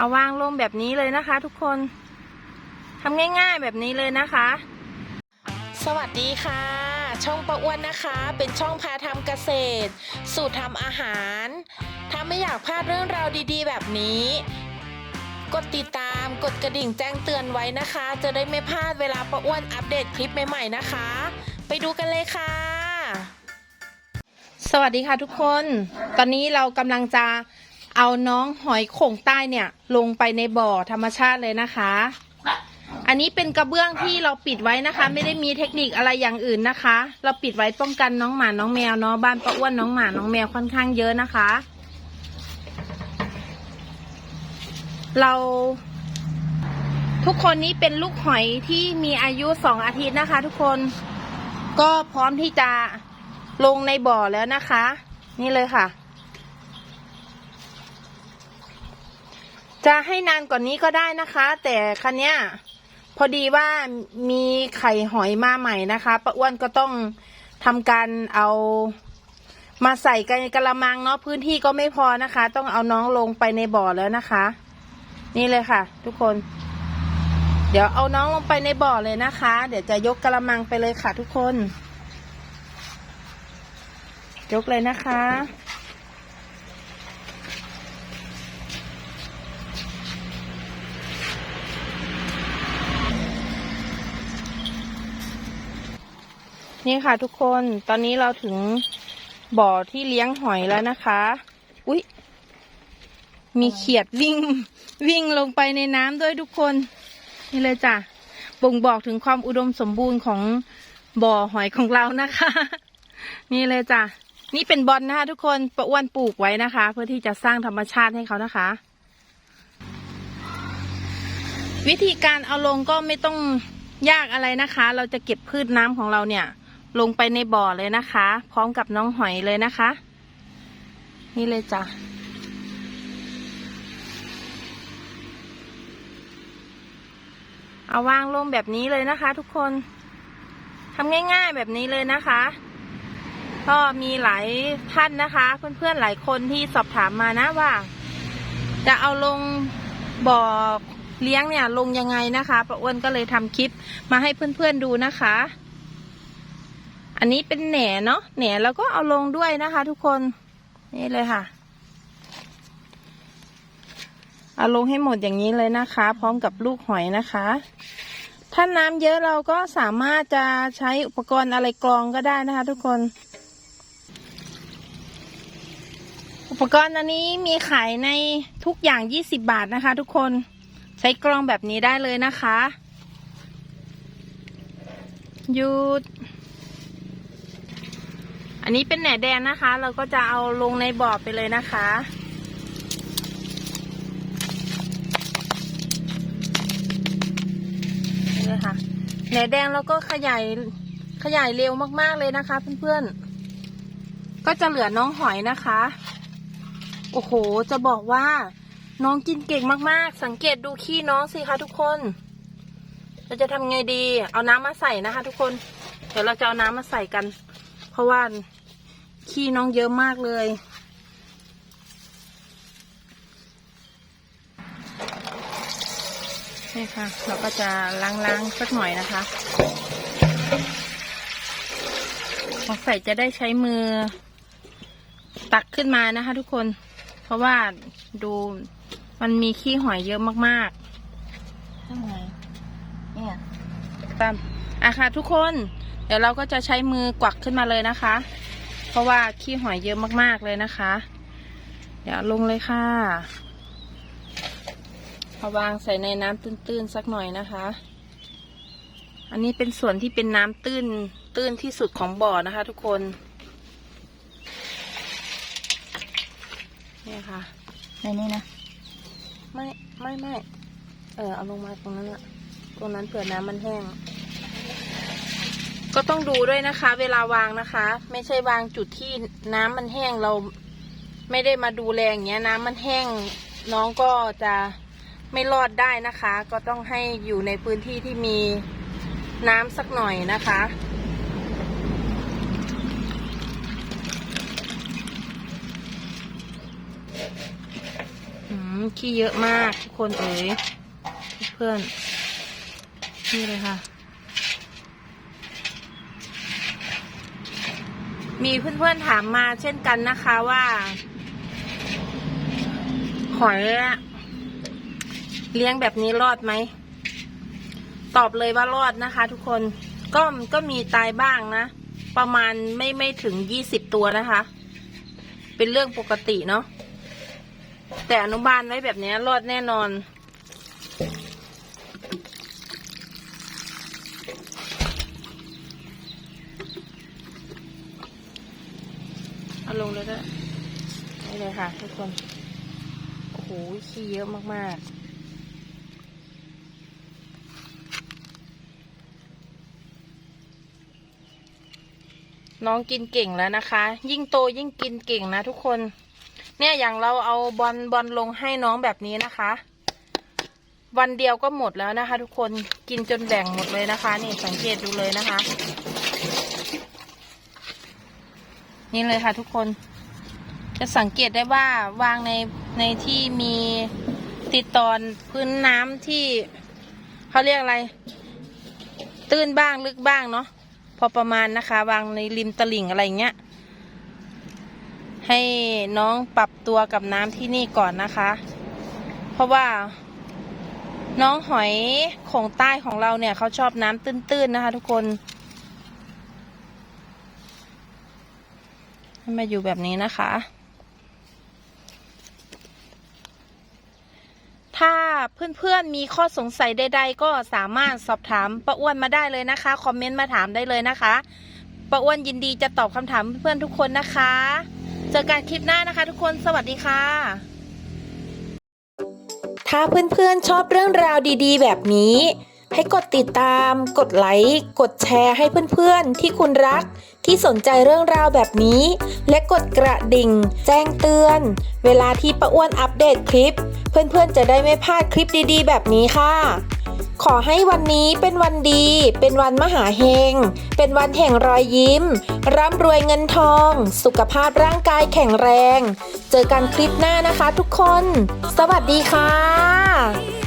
เอาวางลงแบบนี้เลยนะคะ ทุกคนทำง่ายๆแบบนี้เลยนะคะ สวัสดีค่ะ ช่องประอ้วนนะคะ เป็นช่องพาทำเกษตร สูตรทำอาหาร ถ้าไม่อยากพลาดเรื่องราวดีๆ แบบนี้ กดติดตามกดกระดิ่งแจ้งเตือนไว้นะคะ จะได้ไม่พลาดเวลาประอ้วนอัปเดตคลิปใหม่ๆนะคะ ไปดูกันเลยค่ะ สวัสดีค่ะทุกคน ตอนนี้เรากำลังจะ เอาน้องหอยโข่งใต้เนี่ย ลงไปในบ่อธรรมชาติเลยนะคะ อันนี้เป็นกระเบื้องที่เราปิดไว้นะคะ ไม่ได้มีเทคนิคอะไรอย่างอื่นนะคะ เราปิดไว้ป้องกันน้องหมาน้องแมวเนาะบ้านป้าอ้วนน้องหมาน้องแมวค่อนข้างเยอะนะคะ เราทุกคนนี้เป็นลูกหอยที่มีอายุสองอาทิตย์นะคะ ทุกคนก็พร้อมที่จะลงในบ่อแล้วนะคะ นี่เลยค่ะ จะให้นานกว่านี้ก็ได้นะคะ แต่คันเนี้ยพอดีว่ามีไข่หอยมาใหม่นะคะป้าอ้วนก็ต้องทำการเอามาใส่กันกระมังเนาะพื้นที่ก็ไม่พอนะคะ ต้องเอาน้องลงไปในบ่อแล้วนะคะ นี่เลยค่ะ ทุกคน เดี๋ยวเอาน้องลงไปในบ่อเลยนะคะ เดี๋ยวจะยกกระมังไปเลยค่ะ ทุกคน ยกเลยนะคะ นี่ค่ะทุกคนตอนนี้เราถึงบ่อที่เลี้ยงหอยแล้วนะคะ อุ๊ย มีเขียดวิ่ง วิ่งลงไปในน้ำด้วยทุกคน นี่เลยจ้ะบ่งบอกถึงความอุดมสมบูรณ์ของบ่อหอยของเรานะคะ นี่เลยจ้ะนี่เป็นบอลนะคะทุกคนประอ้วนปลูกไว้นะคะ เพื่อที่จะสร้างธรรมชาติให้เขานะคะ วิธีการเอาลงก็ไม่ต้องยากอะไรนะคะ เราจะเก็บพืชน้ำของเราเนี่ย ลงไปในบ่อเลยนะคะ พร้อมกับน้องหอยเลยนะคะ นี่เลยจ้ะเอาวางลงแบบนี้เลยนะคะ ทุกคนทำง่าย ๆ แบบนี้เลยนะคะ ก็มีหลายท่านนะคะ เพื่อนๆหลายคนที่สอบถามมานะว่า จะเอาลงบ่อเลี้ยงเนี่ยลงยังไงนะคะป้าอ้วนก็เลยทำคลิปมาให้เพื่อนๆดูนะคะ อันนี้เป็นแหน่เนาะแหน่แล้วก็เอาลงด้วยนะคะ ทุกคนนี่เลยค่ะเอาลงให้หมดอย่างนี้เลยนะคะ พร้อมกับลูกหอยนะคะ ถ้าน้ำเยอะเราก็สามารถจะใช้อุปกรณ์อะไรกรองก็ได้นะคะ ทุกคน อุปกรณ์อันนี้มีขายในทุกอย่างยี่สิบบาทนะคะ ทุกคนใช้กรองแบบนี้ได้เลยนะคะหยุด นนี้เป็นแหน่แดงนะคะ เราก็จะเอาลงในบ่อไปเลยนะคะ นี่เลยค่ะ แหนแดงแล้วก็ขยายขยายเร็วมากๆเลยนะคะ เพื่อนๆ ก็จะเหลือน้องหอยนะคะ โอ้โห จะบอกว่า น้องกินเก่งมากๆ สังเกตดูขี้น้องสิคะทุกคน เราจะทำไงดี เอาน้ำมาใส่นะคะ ทุกคน เดี๋ยวเราจะเอาน้ำมาใส่กัน เพราะว่า ขี้น้องเยอะมากเลย นี่ค่ะ เราก็จะล้างๆสักหน่อยนะคะสงสัยจะได้ใช้มือตักขึ้นมานะคะทุกคน เพราะว่าดูมันมีขี้หอยเยอะมากข้างในเนี่ยๆตามอะค่ะทุกคน เดี๋ยวเราก็จะใช้มือกวักขึ้นมาเลยนะคะ เพราะว่าขี้หอยเยอะมากๆเลยนะคะ เดี๋ยวลงเลยค่ะเอาวางใส่ในน้ำตื้นๆสักหน่อยนะคะ อันนี้เป็นส่วนที่เป็นน้ำตื้นตื้นที่สุดของบ่อนะคะ ทุกคน นี่ค่ะ ในนี้นะ ไม่ไม่ไม่เออเอาลงมาตรงนั้นอะตรงนั้นเผื่อน้ำมันแห้ง ก็ต้องดูด้วยนะคะ เวลาวางนะคะ ไม่ใช่วางจุดที่น้ำมันแห้งเราไม่ได้มาดูแลอย่างเงี้ยน้ำมันแห้งน้องก็จะไม่รอดได้นะคะ ก็ต้องให้อยู่ในพื้นที่ที่มีน้ำสักหน่อยนะคะ ขี้เยอะมากทุกคนเอ๋ยเพื่อน นี่เลยค่ะ มีเพื่อนๆถามมาเช่นกันนะคะว่าหอยเลี้ยงแบบนี้รอดไหม ตอบเลยว่ารอดนะคะ ทุกคนก็ก็มีตายบ้างนะ ประมาณไม่ไม่ถึงยี่สิบตัวนะคะ เป็นเรื่องปกติเนาะแต่อนุบาลไว้แบบนี้รอดแน่นอน เอาลงเลยก็ได้เลยค่ะ ทุกคน โอ้โหขี้เยอะมากๆน้องกินเก่งแล้วนะคะ ยิ่งโตยิ่งกินเก่งนะทุกคน เนี่ยอย่างเราเอาบอลบอลลงให้น้องแบบนี้นะคะ วันเดียวก็หมดแล้วนะคะ ทุกคนกินจนแบ่งหมดเลยนะคะ นี่สังเกตดูเลยนะคะ นี่เลยค่ะทุกคน จะสังเกตได้ว่าวางในในที่มีติดตอนพื้นน้ำที่เขาเรียกอะไร ตื้นบ้างลึกบ้างเนาะพอประมาณนะคะ วางในริมตลิ่งอะไรเงี้ย ให้น้องปรับตัวกับน้ำที่นี่ก่อนนะคะ เพราะว่าน้องหอยของใต้ของเราเนี่ยเขาชอบน้ำตื้นๆนะคะ ทุกคน ให้มาอยู่แบบนี้นะคะ ถ้าเพื่อนๆมีข้อสงสัยใดๆ ก็สามารถสอบถามป้าอ้วนมาได้เลยนะคะ คอมเมนต์มาถามได้เลยนะคะป้าอ้วนยินดีจะตอบคำถามเพื่อนๆทุกคนนะคะ เจอกันคลิปหน้านะคะทุกคน สวัสดีค่ะ ถ้าเพื่อนๆชอบเรื่องราวดีๆ แบบนี้ ให้กดติดตาม กดไลค์ กดแชร์ให้เพื่อนๆ ที่คุณรัก ที่สนใจเรื่องราวแบบนี้ และกดกระดิ่ง แจ้งเตือน เวลาที่ป้าอ้วนอัปเดตคลิป เพื่อนๆ จะได้ไม่พลาดคลิปดีๆ แบบนี้ค่ะ ขอให้วันนี้เป็นวันดี เป็นวันมหาเฮง เป็นวันแห่งรอยยิ้ม ร่ำรวยเงินทอง สุขภาพร่างกายแข็งแรง เจอกันคลิปหน้านะคะทุกคน สวัสดีค่ะ